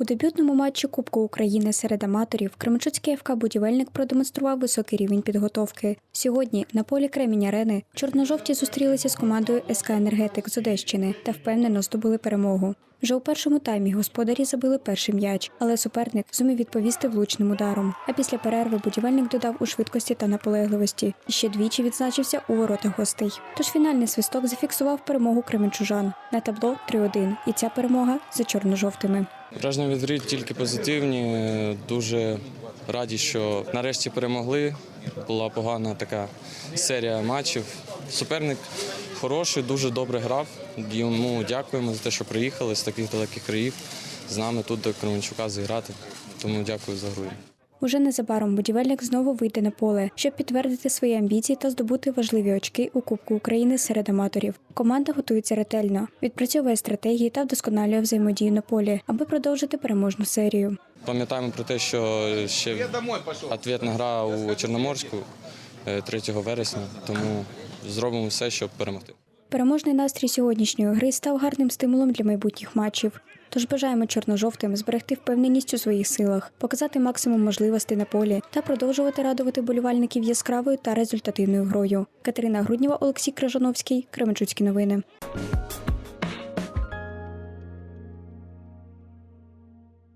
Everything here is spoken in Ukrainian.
У дебютному матчі Кубку України серед аматорів Кременчуцький ФК Будівельник продемонстрував високий рівень підготовки. Сьогодні на полі Кремінь Арени чорно-жовті зустрілися з командою СК Енергетик з Одещини та впевнено здобули перемогу. Вже у першому таймі господарі забили перший м'яч, але суперник зумів відповісти влучним ударом. А після перерви будівельник додав у швидкості та наполегливості і ще двічі відзначився у воротах гостей. Тож фінальний свисток зафіксував перемогу кременчужан на табло 3-1. І ця перемога за чорно-жовтими. Враження від тільки позитивні. Дуже раді, що нарешті перемогли. Була погана така серія матчів. Суперник хороший, дуже добре грав. Йому дякуємо за те, що приїхали з таких далеких країв з нами тут до Кременчука зіграти. Тому дякую за гру. Уже незабаром будівельник знову вийде на поле, щоб підтвердити свої амбіції та здобути важливі очки у Кубку України серед аматорів. Команда готується ретельно, відпрацьовує стратегії та вдосконалює взаємодію на полі, аби продовжити переможну серію. Пам'ятаємо про те, що ще відповідна гра у Чорноморську е, 3 вересня, тому зробимо все, щоб перемогти. Переможний настрій сьогоднішньої гри став гарним стимулом для майбутніх матчів. Тож бажаємо чорно-жовтим зберегти впевненість у своїх силах, показати максимум можливостей на полі та продовжувати радувати болівальників яскравою та результативною грою. Катерина Груднєва, Олексій Крижановський, Кременчуцькі новини.